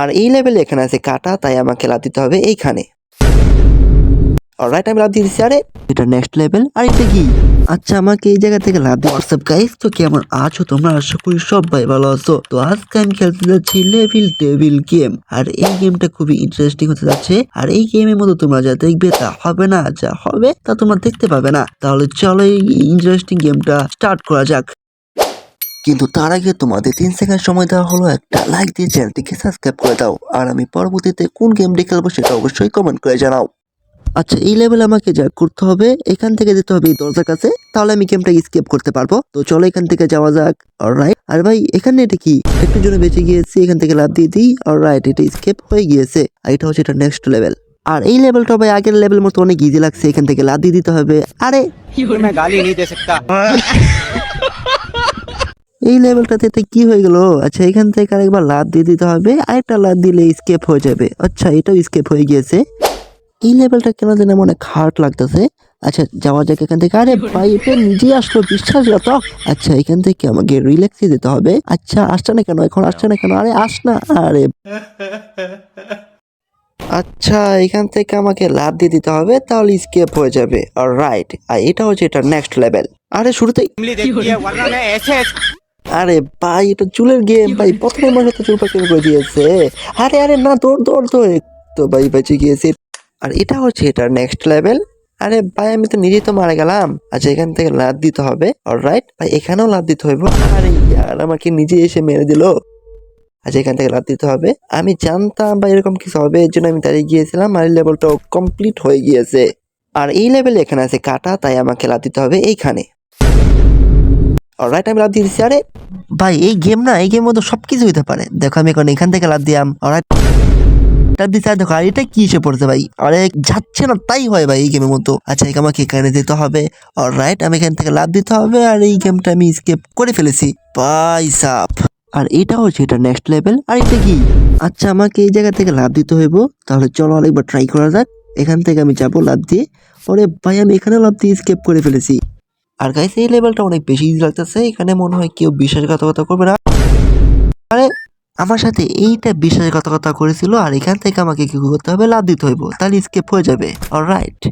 আর এই লেভেলে এখানে আছে কাটা, তাই আমাকে লাভ দিতে হবে এইখানে। অলরাইট আমি লাভ দিয়ে দিচ্ছি আরে এটা নেক্সট লেভেল আর এটা কি? আচ্ছা আমাকে এই জায়গা থেকে লাভ দিয়ে হোয়াটসঅ্যাপ গাইস তো কেমন আছো তোমরা? আশা করি সবাই ভালো আছো। তো আজকে আমি খেলতে যাচ্ছি লেভিল টেবিল গেম আর এই গেমটা খুবই ইন্টারেস্টিং হতে যাচ্ছে। আর এই গেমের মতো তোমরা যা দেখবে তা হবে না, যা হবে তা তোমরা দেখতে পাবে না। তাহলে চলো এই ইন্টারেস্টিং গেমটা স্টার্ট করা যাক। কিন্তু তার আগে তোমাদের তিন সেকেন্ড সময় দেওয়া হলো একটা লাইক দিয়ে চ্যানেলটিকে সাবস্ক্রাইব করে দাও। আর আমি পরবর্তীতে কোন গেমটি খেলব সেটা অবশ্যই কমেন্ট করে জানাও। আচ্ছা এই লেভেল আমাকে যা করতে হবে এখান থেকে যেতে হবে এই দরজার কাছে তাহলে আমি গেমটা স্কেপ করতে পারব। তো চলো এখান থেকে যাওয়া যাক। রাইট আর ভাই এখানে এটা কি? একটু জন্য বেঁচে গিয়েছি এখান থেকে লাভ দিয়ে দিই। আর রাইট এটা স্কেপ হয়ে গিয়েছে। আর এটা হচ্ছে এটা নেক্সট লেভেল আর এই লেভেলটা ভাই আগের লেভেল মতো অনেক ইজি লাগছে এখান থেকে লাভ দিয়ে দিতে হবে। আরে! গালি নিতে এই লেভেলটাতে তো কি হয়ে গেল? আচ্ছা এখান থেকে আরেকবার লাভ দিয়ে দিতে হবে। আরেকটা লাভ দিলে স্কেপ হয়ে যাবে। আচ্ছা এটাও স্কেপ হয়ে গিয়েছে। এই লেভেলটা কেন যেন মনে খাট লাগতেছে। আচ্ছা যাওয়া যাক এখান থেকে। আরে ভাই, এটা নিজেই আসলো, বিশ্বাসঘাতক। আচ্ছা এখান থেকে আমাকে রিল্যাক্সে যেতে হবে। আচ্ছা আসছে না কেন? এখন আসছে না কেন? আরে, আস না। আরে। আচ্ছা এখান থেকে আমাকে লাভ দিয়ে দিতে হবে, তাহলে স্কেপ হয়ে যাবে। আর রাইট আর এটা হচ্ছে এটা নেক্সট লেভেল আরে, শুরুতেই আরে ভাই এটা চুলের গেম ভাই প্রথমে মাসে তো চুল পাখির করে দিয়েছে। আরে আরে না দৌড় দৌড় দৌড়। তো ভাই বেঁচে গিয়েছে। আর এটা হচ্ছে এটা নেক্সট লেভেল আরে ভাই আমি তো নিজেই তো মারা গেলাম। আচ্ছা এখান থেকে লাদ দিতে হবে। অল রাইট ভাই এখানেও লাদ দিতে হইব। আরে আর আমাকে নিজে এসে মেরে দিল। আচ্ছা এখান থেকে লাভ দিতে হবে। আমি জানতাম বা এরকম কিছু হবে। এর জন্য আমি দাঁড়িয়ে গিয়েছিলাম। আর এই লেভেলটাও কমপ্লিট হয়ে গিয়েছে। আর এই লেভেল এখানে আছে কাটা তাই আমাকে লাভ দিতে হবে এইখানে। অলরাইট আমি লাভ দিয়ে দিচ্ছি আরে ভাই, এই গেম না, এই গেম মধ্যে সব কিছু হইতে পারে। দেখো, আমি এখন এখান থেকে লাভ দিলাম লাভ দিচ্ছি আর দেখো, আর এটা কি এসে পড়ছে ভাই? আরে, যাচ্ছে না, তাই হয় ভাই এই গেমের মতো। আচ্ছা আমাকে এখানে দিতে হবে। অলরাইট আমি এখান থেকে লাভ দিতে হবে আর এই গেমটা আমি স্কেপ করে ফেলেছি। ভাই সাপ। আর এটা হচ্ছে এটা নেক্সট লেভেল আর এটা কি? আচ্ছা আমাকে এই জায়গা থেকে লাভ দিতে হইব। তাহলে চলো আরেকবার ট্রাই করা যাক। এখান থেকে আমি যাব লাভ দিয়ে। ওরে ভাই, আমি এখানে লাভ দিয়ে স্কেপ করে ফেলেছি। আর গাইস এই লেভেলটা অনেক বেশি ইজি লাগতেছে। এখানে মনে হয় কেউ বিশ্বাসঘাতকতা করবে না। আরে, আমার সাথে এইটা বিশ্বাসঘাতকতা করেছিল আর এখান থেকে আমাকে কি করতে হবে? লাভ দিতে হইব। তাহলে স্কেপ হয়ে যাবে। অলরাইট